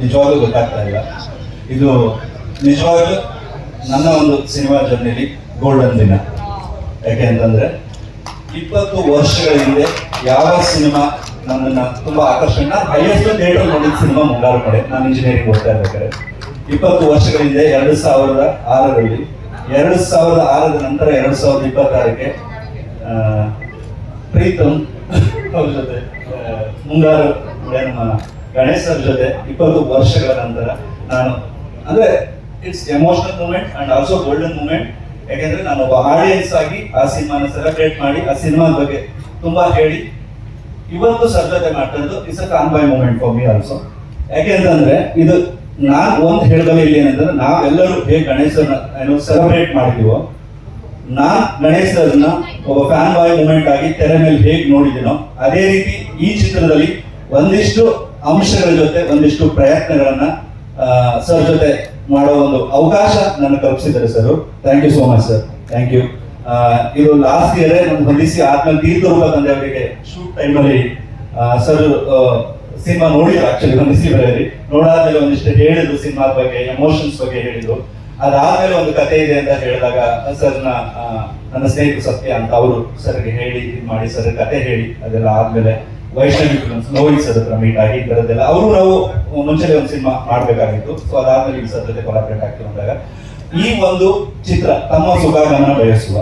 ನಿಜವಾಗ್ಲೂ ಗೊತ್ತಾಗ್ತಾ ಇಲ್ಲ. ಇದು ನಿಜವಾಗ್ಲೂ ನನ್ನ ಒಂದು ಸಿನಿಮಾ ಜರ್ನಿಲಿ ಗೋಲ್ಡನ್ ದಿನ. ಯಾಕೆ ಅಂತಂದ್ರೆ ಇಪ್ಪತ್ತು ವರ್ಷಗಳ ಹಿಂದೆ ಯಾವ ಸಿನಿಮಾ ನನ್ನನ್ನು ತುಂಬಾ ಆಕರ್ಷಣೆ, ನಾನು ಹೈಯೆಸ್ಟ್ ಥಿಯೇಟರ್ ನೋಡಿದ ಸಿನಿಮಾ ಮುಂಗಾರು ಕಡೆ ನಾನು ಇಂಜಿನಿಯರಿಂಗ್ ಓದ್ತಾ ಇರ್ಬೇಕಾದ್ರೆ ಇಪ್ಪತ್ತು ವರ್ಷಗಳ ಹಿಂದೆ ಎರಡು ಸಾವಿರದ ಆರರಲ್ಲಿ, ಎರಡು ಸಾವಿರದ ಆರದ ನಂತರ ಎರಡು ಸಾವಿರದ ಇಪ್ಪತ್ತಾರಕ್ಕೆ ಪ್ರೀತಮ್ ಅವ್ರ ಜೊತೆ ಮುಂಗಾರು ಗಣೇಶ್ ಜೊತೆ ಇಪ್ಪತ್ತು ವರ್ಷಗಳ ನಂತರ ನಾನು, ಅಂದ್ರೆ it's emotional moment and also golden moment ಯಾಕೆಂದ್ರೆ ನಾನು ಒಬ್ಬ ಆಡಿಯನ್ಸ್ ಆಗಿ ಆ ಸಿನಿಮಾನ ಸೆಲೆಬ್ರೇಟ್ ಮಾಡಿ, ಆ ಸಿನಿಮಾದ ಬಗ್ಗೆ ತುಂಬಾ ಹೇಳಿ. ಇವತ್ತು ಸರ್ ಜೊತೆ it's a by moment for me also ಯಾಕೆಂತಂದ್ರೆ ಇದು ನಾನು ಒಂದು ಹೇಳಬಲ್ಲ ಇಲ್ಲಿ ಏನಂದ್ರೆ ನಾವೆಲ್ಲರೂ ಹೇಗೆ ಗಣೇಶನ ಏನು ಸೆಲೆಬ್ರೇಟ್ ಮಾಡಿದೀವೋ, ನಾನ್ ಗಣೇಶ್ ಒಬ್ಬ ಫ್ಯಾನ್ ಬಾಯ್ ಮೂಮೆಂಟ್ ಆಗಿ ತೆರೆ ಮೇಲೆ ಹೇಗೆ ನೋಡಿದ್ದೀನೋ ಅದೇ ರೀತಿ ಈ ಚಿತ್ರದಲ್ಲಿ ಒಂದಿಷ್ಟು ಅಂಶಗಳ ಜೊತೆ ಒಂದಿಷ್ಟು ಪ್ರಯತ್ನಗಳನ್ನ ಸರ್ ಜೊತೆ ಮಾಡೋ ಒಂದು ಅವಕಾಶ ನನ್ನ ಕಲ್ಪಿಸಿದ್ದಾರೆ sir thank you so much sir thank you ಇದು ಲಾಸ್ಟ್ ಇಯರ್ ನಾನು ಹೊಂದಿಸಿ ಆದ್ಮೇಲೆ ಹೋಗ ತಂದೆ ಅವರಿಗೆ ಶೂಟ್ ಟೈಮಲ್ಲಿ ಸರ್ ಸಿನಿಮಾ ನೋಡಿದ್ರು ಆಕ್ಚುಲಿ ಹೊಂದಿಸಿ ಬರೆಯಲ್ಲಿ ನೋಡಾದ್ಮೇಲೆ ಒಂದಿಷ್ಟು ಹೇಳಿದ್ರು ಸಿನಿಮಾ ಬಗ್ಗೆ ಎಮೋಷನ್ಸ್ ಬಗ್ಗೆ ಹೇಳಿದ್ರು. ಅದಾದ್ಮೇಲೆ ಒಂದು ಕತೆ ಇದೆ ಅಂತ ಹೇಳಿದಾಗ ಸರ್ನ ನನ್ನ ಸ್ನೇಹಿತರು ಸತ್ಯ ಅಂತ ಅವರು ಸರ್ಗೆ ಹೇಳಿ, ಇದು ಮಾಡಿ ಸರ್ ಕತೆ ಹೇಳಿ, ಅದೆಲ್ಲ ಆದ್ಮೇಲೆ ವೈಷ್ಣವಿ ಫಿಲ್ಮ್ಸ್ ನೋವಿ ಸರ್ ಹತ್ರ ಮೀಟ್ ಆಗಿ ಇದರದ್ದೆಲ್ಲ ಅವರು ನಾವು ಮುಂಚೆನೆ ಒಂದು ಸಿನಿಮಾ ಮಾಡಬೇಕಾಗಿತ್ತು. ಸೊ ಅದಾದ್ಮೇಲೆ ಈ ಸರ್ ಜೊತೆ ಕೊಲಾಬ್ರೇಟ್ ಆಗ್ತೀವಿ ಅಂದಾಗ ಈ ಒಂದು ಚಿತ್ರ ತಮ್ಮ ಸುಖಾಗಮನ ಬಯಸುವ.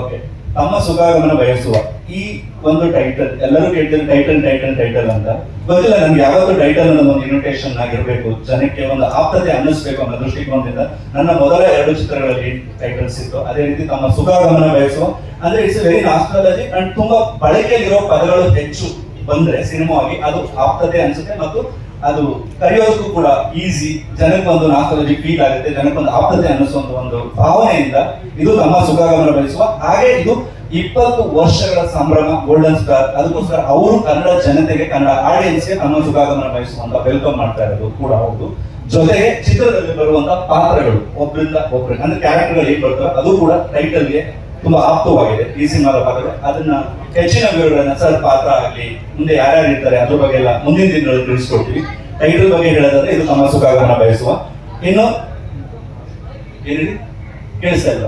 ಓಕೆ ತಮ್ಮ ಸುಖಾಗಮನ ಬಯಸುವ ಈ ಒಂದು ಟೈಟಲ್ ಎಲ್ಲರೂ ಕೇಳ್ತಾರೆ ಟೈಟಲ್ ಟೈಟಲ್ ಟೈಟಲ್ ಅಂತ. ಗೊತ್ತಿಲ್ಲ ನನ್ಗೆ ಯಾವಾಗಲೂ ಟೈಟಲ್ ಅನ್ನೋ ಒಂದು ಇನ್ವಿಟೇಷನ್ ಆಗಿರಬೇಕು. ಜನಕ್ಕೆ ಒಂದು ಆಪ್ತತೆ ಅನ್ನಿಸ್ಬೇಕು ಅನ್ನೋ ದೃಷ್ಟಿಕೋನದಿಂದ ನನ್ನ ಮೊದಲ ಎರಡು ಚಿತ್ರಗಳಲ್ಲಿ ಟೈಟಲ್ಸ್ ಇತ್ತು. ಅದೇ ರೀತಿ ತಮ್ಮ ಸುಖಾಗಮನ ಬಯಸುವ. ಅಂದ್ರೆ ಇಟ್ಸ್ ವೆರಿ ನಾಸ್ಟ್ರಾಲಜಿ ಅಂಡ್ ತುಂಬಾ ಬಳಕೆಯಲ್ಲಿರೋ ಪದಗಳು ಹೆಚ್ಚು ಬಂದ್ರೆ ಸಿನಿಮಾ ಆಗಿ ಅದು ಆಪ್ತತೆ ಅನ್ಸುತ್ತೆ ಮತ್ತು ಅದು ಕರೆಯೋದಕ್ಕೂ ಕೂಡ ಈಸಿ ಜನಕ್ಕೆ ಒಂದು ನಾಸ್ಟ್ರಾಲಜಿ ಫೀಲ್ ಆಗುತ್ತೆ. ಜನಕ್ಕೆ ಒಂದು ಆಪ್ತತೆ ಅನ್ನಿಸುವ ಒಂದು ಭಾವನೆಯಿಂದ ಇದು ನಮ್ಮ ಸುಖಾಗಮನ ಬಯಸುವ. ಹಾಗೆ ಇದು ಇಪ್ಪತ್ತು ವರ್ಷಗಳ ಸಂಭ್ರಮ ಗೋಲ್ಡನ್ ಸ್ಟಾರ್ ಅದಕ್ಕೋಸ್ಕರ ಅವರು ಕನ್ನಡ ಜನತೆಗೆ, ಕನ್ನಡ ಆಡಿಯನ್ಸ್ಗೆ ನಮ್ಮ ಸುಖಾಗಮನ ಬಯಸುವಂತ ವೆಲ್ಕಮ್ ಮಾಡ್ತಾ ಇರೋದು ಕೂಡ ಹೌದು. ಜೊತೆಗೆ ಚಿತ್ರದಲ್ಲಿ ಬರುವಂತ ಪಾತ್ರಗಳು ಒಬ್ಬರಿಂದ ಒಬ್ಬರಿಗೆ ಅಂದ್ರೆ ಕ್ಯಾರೆಕ್ಟರ್ಗಳು ಏನ್ ಬರ್ತವೆ, ಅದು ಕೂಡ ಟೈಟಲ್ಗೆ ತುಂಬಾ ಆಪ್ತವಾಗಿದೆ ಈ ಸಿನಿಮಾದ ಪಾತ್ರ ಅದನ್ನ ಹೆಚ್ಚಿನ ವಿವರಗಳನ್ನ ಸರ್ ಪಾತ್ರ ಆಗಲಿ, ಮುಂದೆ ಯಾರ್ಯಾರು ಇರ್ತಾರೆ ಅದ್ರ ಬಗ್ಗೆ ಎಲ್ಲ ಮುಂದಿನ ದಿನಗಳಲ್ಲಿ ತಿಳಿಸ್ಕೊಡ್ತೀವಿ. ಟೈಟಲ್ ಬಗ್ಗೆ ಹೇಳೋದಾದ್ರೆ ಇದು ತಮ್ಮ ಬಯಸುವ. ಇನ್ನು ಏನಿದೆ? ಕೇಳಿಸ್ತಾ ಇಲ್ಲ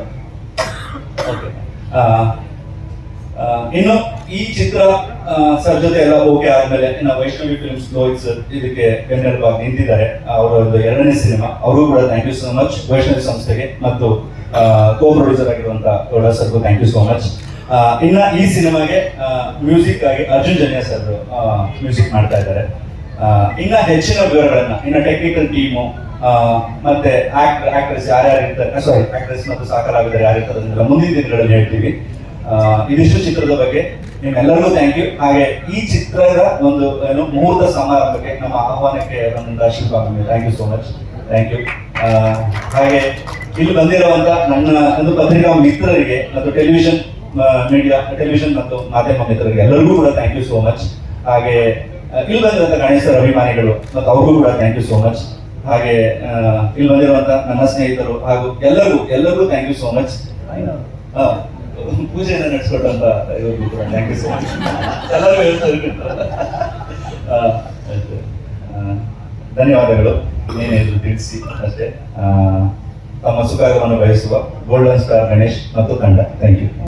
ಓಕೆ ಇನ್ನು ಈ ಚಿತ್ರ ಸರ್ ಜೊತೆ ಎಲ್ಲ ಓಕೆ ಆದ್ಮೇಲೆ ಇನ್ನು ವೈಷ್ಣವಿ ಫಿಲ್ಮ್ಸ್ ಲೋಹಿತ್ ಸರ್ ಇದಕ್ಕೆ ಬೆನ್ನೆಲುಬಾಗಿ ನಿಂತಿದ್ದಾರೆ. ಅವರ ಎರಡನೇ ಸಿನಿಮಾ. ಅವರು ಕೂಡ thank you so much Vaishnavi ಸಂಸ್ಥೆಗೆ ಮತ್ತು ಕೋ ಪ್ರೊಡ್ಯೂಸರ್ ಆಗಿರುವಂತ ಗೌಡ ಸರ್ಗೂ ಥ್ಯಾಂಕ್ ಯು ಸೋ ಮಚ್ ಇನ್ನ ಈ ಸಿನಿಮಾಗೆ ಮ್ಯೂಸಿಕ್ ಆಗಿ ಅರ್ಜುನ್ ಜನ್ಯ ಸರ್ ಮ್ಯೂಸಿಕ್ ಮಾಡ್ತಾ ಇದ್ದಾರೆ. ಇನ್ನ ಹೆಚ್ಚಿನ ವಿವರಗಳನ್ನ, ಇನ್ನ ಟೆಕ್ನಿಕಲ್ ಟೀಮು ಮತ್ತೆ ಆಕ್ಟರ್ ಆಕ್ಟ್ರೆಸ್ ಯಾರ್ಯಾರಿರ್ತಾರೆ ಸಾರಿ ಆಕ್ಟ್ರೆಸ್ ಮತ್ತು ಸಾಕಲಾಗಿದ್ದಾರೆ ಯಾರು ಇರ್ತಾರೆ ಅದನ್ನೆಲ್ಲ ಮುಂದಿನ ದಿನಗಳಲ್ಲಿ ಹೇಳ್ತೀವಿ. ಇದಿಷ್ಟು ಚಿತ್ರದ ಬಗ್ಗೆ ನಿಮ್ಮೆಲ್ಲರಿಗೂ ಥ್ಯಾಂಕ್ ಯು ಹಾಗೆ ಈ ಚಿತ್ರದ ಒಂದು ಏನು ಮುಹೂರ್ತ ಸಮಾರಂಭಕ್ಕೆ ನಮ್ಮ ಆಹ್ವಾನಕ್ಕೆ ಬಂದ Shilpa thank you so much thank you ಹಾಗೆ ಇಲ್ಲಿ ಬಂದಿರುವಂತ ನನ್ನ ಒಂದು ಪತ್ರಿಕಾ ಮಿತ್ರರಿಗೆ ಮತ್ತು ಟೆಲಿವಿಷನ್ ಮೀಡಿಯಾ ಟೆಲಿವಿಷನ್ ಮತ್ತು ಮಾಧ್ಯಮ ಮಿತ್ರರಿಗೆ ಎಲ್ಲರಿಗೂ ಕೂಡ ಥ್ಯಾಂಕ್ ಯು ಸೋ ಮಚ್ ಹಾಗೆ ಇಲ್ಲಿ ಬಂದಿರುವಂತ ಗಣೇಶರ ಅಭಿಮಾನಿಗಳು ಮತ್ತು ಅವ್ರಿಗೂ ಕೂಡ ಥ್ಯಾಂಕ್ ಯು ಸೋ ಮಚ್ ಹಾಗೆ ಇಲ್ಲಿ ಬಂದಿರುವಂತ ನನ್ನ ಸ್ನೇಹಿತರು ಹಾಗೂ ಎಲ್ಲರಿಗೂ ಎಲ್ಲರಿಗೂ ಥ್ಯಾಂಕ್ ಯು ಸೋ ಮಚ್ ಪೂಜೆಯನ್ನು ನಡೆಸ್ಕೊಟ್ಟಂತ ಇವ್ರಿಗೂ ಕೂಡ ಥ್ಯಾಂಕ್ ಯು ಸೋ ಮಚ್ ಎಲ್ಲರಿಗೂ ಧನ್ಯವಾದಗಳು. ಏನೇನು ತಿಳಿಸಿ ಆ, ತಮ್ಮ ಸುಖಾಗಮನ ಬಯಸುವ ಗೋಲ್ಡನ್ ಸ್ಟಾರ್ ಗಣೇಶ್ ಮತ್ತು ತಂಡ ಥ್ಯಾಂಕ್ ಯು